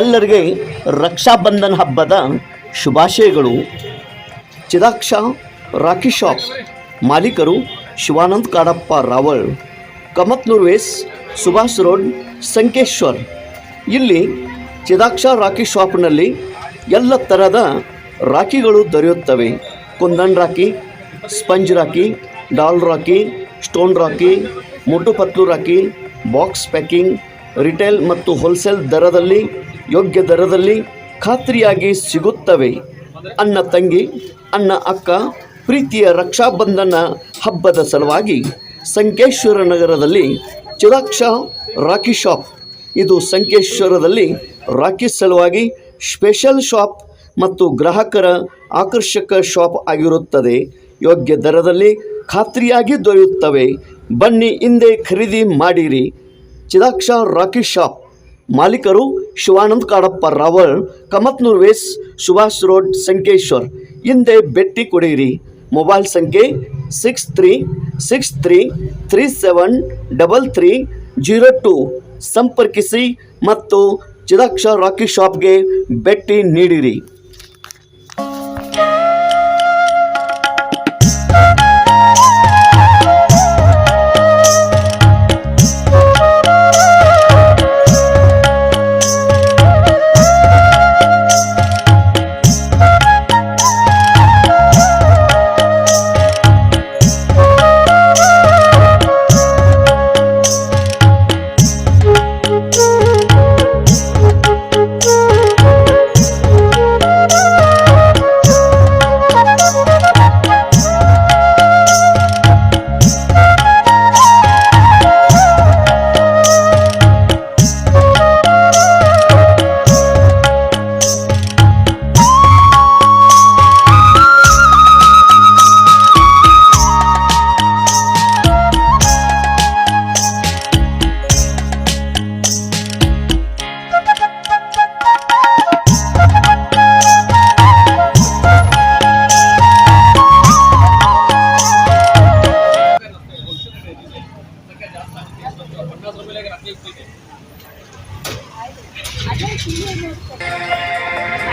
ಎಲ್ಲರಿಗೆ ರಕ್ಷಾಬಂಧನ್ ಹಬ್ಬದ ಶುಭಾಶಯಗಳು. ಚಿದಾಕ್ಷ, ರಾಖಿ ಶಾಪ್ ಮಾಲೀಕರು ಶಿವಾನಂದ್ ಕಾಡಪ್ಪ ರಾವಳ್, ಕಮತ್ನೂರ್ ವೇಸ್ ಸುಭಾಷ್ ರೋಡ್, ಸಂಕೇಶ್ವರ್. ಇಲ್ಲಿ ಚಿದಾಕ್ಷ ರಾಖಿ ಶಾಪ್ನಲ್ಲಿ ಎಲ್ಲ ಥರದ ರಾಖಿಗಳು ದೊರೆಯುತ್ತವೆ. Kundan rakhi, sponge rakhi, doll rakhi, stone rakhi, ಮುಟ್ಟು ಪತ್ಲು ರಾಖಿ, ಬಾಕ್ಸ್ ಪ್ಯಾಕಿಂಗ್, ರಿಟೇಲ್ ಮತ್ತು ಹೋಲ್ಸೇಲ್ ದರದಲ್ಲಿ ಯೋಗ್ಯ ದರದಲ್ಲಿ ಖಾತ್ರಿಯಾಗಿ ಸಿಗುತ್ತವೆ. ಅಣ್ಣ ತಂಗಿ, ಅಣ್ಣ ಅಕ್ಕ, ಪ್ರೀತಿಯ ರಕ್ಷಾಬಂಧನ ಹಬ್ಬದ ಸಲುವಾಗಿ ಸಂಕೇಶ್ವರ ನಗರದಲ್ಲಿ ಚಿರಾಕ್ಷ ರಾಖಿ ಶಾಪ್. ಇದು ಸಂಕೇಶ್ವರದಲ್ಲಿ ರಾಖಿ ಸಲುವಾಗಿ ಸ್ಪೆಷಲ್ ಶಾಪ್ ಮತ್ತು ಗ್ರಾಹಕರ ಆಕರ್ಷಕ ಶಾಪ್ ಆಗಿರುತ್ತದೆ. ಯೋಗ್ಯ ದರದಲ್ಲಿ ಖಾತ್ರಿಯಾಗಿ ದೊರೆಯುತ್ತವೆ. ಬನ್ನಿ ಹಿಂದೆ ಖರೀದಿ ಮಾಡಿರಿ. ಚಿದಾಕ್ಷ ರಾಕಿ ಶಾಪ್. ಮಾಲೀಕರು ಶಿವಾನಂದ್ ಕಾಡಪ್ಪ ರಾವಳ್ ಕಮತ್ನೂರ್ ವೇಸ್ ಸುಭಾಷ್ ರೋಡ್, ಸಂಕೇಶ್ವರ್. ಹಿಂದೆ ಭೇಟಿ ಕೊಡಿರಿ. ಮೊಬೈಲ್ ಸಂಖ್ಯೆ six three six three three seven double three zero two ಸಂಪರ್ಕಿಸಿ ಮತ್ತು ಚಿದಾಕ್ಷ ರಾಕಿ ಶಾಪ್ಗೆ ಭೇಟಿ ನೀಡಿರಿ. Дайте мне место.